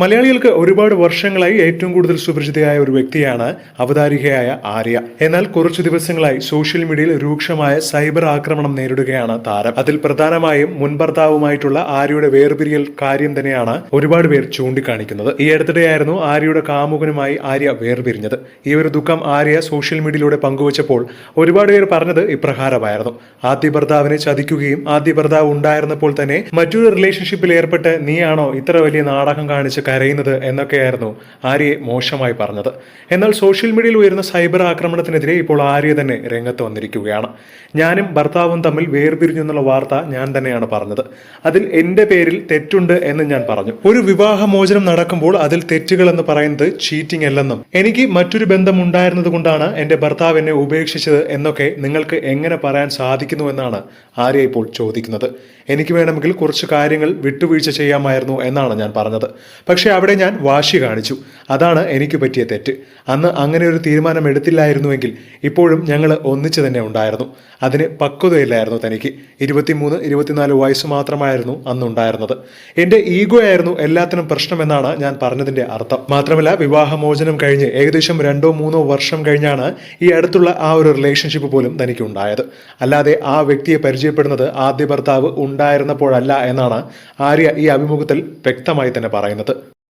മലയാളികൾക്ക് ഒരുപാട് വർഷങ്ങളായി ഏറ്റവും കൂടുതൽ സുപരിചിതയായ ഒരു വ്യക്തിയാണ് അവതാരികയായ ആര്യ. എന്നാൽ കുറച്ചു ദിവസങ്ങളായി സോഷ്യൽ മീഡിയയിൽ രൂക്ഷമായ സൈബർ ആക്രമണം നേരിടുകയാണ് താരം. അതിൽ പ്രധാനമായും മുൻ ഭർത്താവുമായിട്ടുള്ള ആര്യയുടെ വേർപിരിയൽ കാര്യം തന്നെയാണ് ഒരുപാട് പേർ ചൂണ്ടിക്കാണിക്കുന്നത്. ഈ അടുത്തിടെയായിരുന്നു ആര്യയുടെ കാമുകനുമായി ആര്യ വേർപിരിഞ്ഞത്. ഈ ഒരു ദുഃഖം ആര്യ സോഷ്യൽ മീഡിയയിലൂടെ പങ്കുവച്ചപ്പോൾ ഒരുപാട് പേർ പറഞ്ഞത് ഇപ്രകാരമായിരുന്നു. ആദ്യ ഭർത്താവിനെ ചതിക്കുകയും ആദ്യ ഭർത്താവ് ഉണ്ടായിരുന്നപ്പോൾ തന്നെ മറ്റൊരു റിലേഷൻഷിപ്പിൽ ഏർപ്പെട്ട് നീയാണോ ഇത്ര വലിയ നാടകം കാണിച്ച് കരയുന്നത് എന്നൊക്കെയായിരുന്നു ആര്യയെ മോശമായി പറഞ്ഞത്. എന്നാൽ സോഷ്യൽ മീഡിയയിൽ ഉയരുന്ന സൈബർ ആക്രമണത്തിനെതിരെ ഇപ്പോൾ ആര്യ തന്നെ രംഗത്ത് വന്നിരിക്കുകയാണ്. ഞാനും ഭർത്താവും തമ്മിൽ വേർപിരിഞ്ഞു എന്നുള്ള വാർത്ത ഞാൻ തന്നെയാണ് പറഞ്ഞത്. അതിൽ എന്റെ പേരിൽ തെറ്റുണ്ട് എന്ന് ഞാൻ പറഞ്ഞു. ഒരു വിവാഹമോചനം നടക്കുമ്പോൾ അതിൽ തെറ്റുകൾ എന്ന് പറയുന്നത് ചീറ്റിംഗ് അല്ലെന്നും എനിക്ക് മറ്റൊരു ബന്ധം ഉണ്ടായിരുന്നത് കൊണ്ടാണ് എന്റെ ഭർത്താവ് എന്നെ ഉപേക്ഷിച്ചത് എന്നൊക്കെ നിങ്ങൾക്ക് എങ്ങനെ പറയാൻ സാധിക്കുന്നു എന്നാണ് ആര്യ ഇപ്പോൾ ചോദിക്കുന്നത്. എനിക്ക് വേണമെങ്കിൽ കുറച്ച് കാര്യങ്ങൾ വിട്ടുവീഴ്ച ചെയ്യാമായിരുന്നു എന്നാണ് ഞാൻ പറഞ്ഞത്. പക്ഷേ അവിടെ ഞാൻ വാശി കാണിച്ചു. അതാണ് എനിക്ക് പറ്റിയ തെറ്റ്. അന്ന് അങ്ങനെ ഒരു തീരുമാനം എടുത്തില്ലായിരുന്നുവെങ്കിൽ ഇപ്പോഴും ഞങ്ങൾ ഒന്നിച്ചു തന്നെ ഉണ്ടായിരുന്നു. അതിന് പക്വതയില്ലായിരുന്നു തനിക്ക്. ഇരുപത്തിമൂന്ന് ഇരുപത്തിനാല് വയസ്സ് മാത്രമായിരുന്നു അന്നുണ്ടായിരുന്നത്. എന്റെ ഈഗോ ആയിരുന്നു എല്ലാത്തിനും പ്രശ്നമെന്നാണ് ഞാൻ പറഞ്ഞതിന്റെ അർത്ഥം. മാത്രമല്ല വിവാഹമോചനം കഴിഞ്ഞ് ഏകദേശം രണ്ടോ മൂന്നോ വർഷം കഴിഞ്ഞാണ് ഈ അടുത്തുള്ള ആ ഒരു റിലേഷൻഷിപ്പ് പോലും തനിക്ക് ഉണ്ടായത് അല്ലാതെ ആ വ്യക്തിയെ പരിചയപ്പെടുന്നത് ആദ്യ ഭർത്താവ് ഉണ്ടായിരുന്നപ്പോഴല്ല എന്നാണ് ആര്യ ഈ അഭിമുഖത്തിൽ വ്യക്തമായി തന്നെ പറയുന്നത്.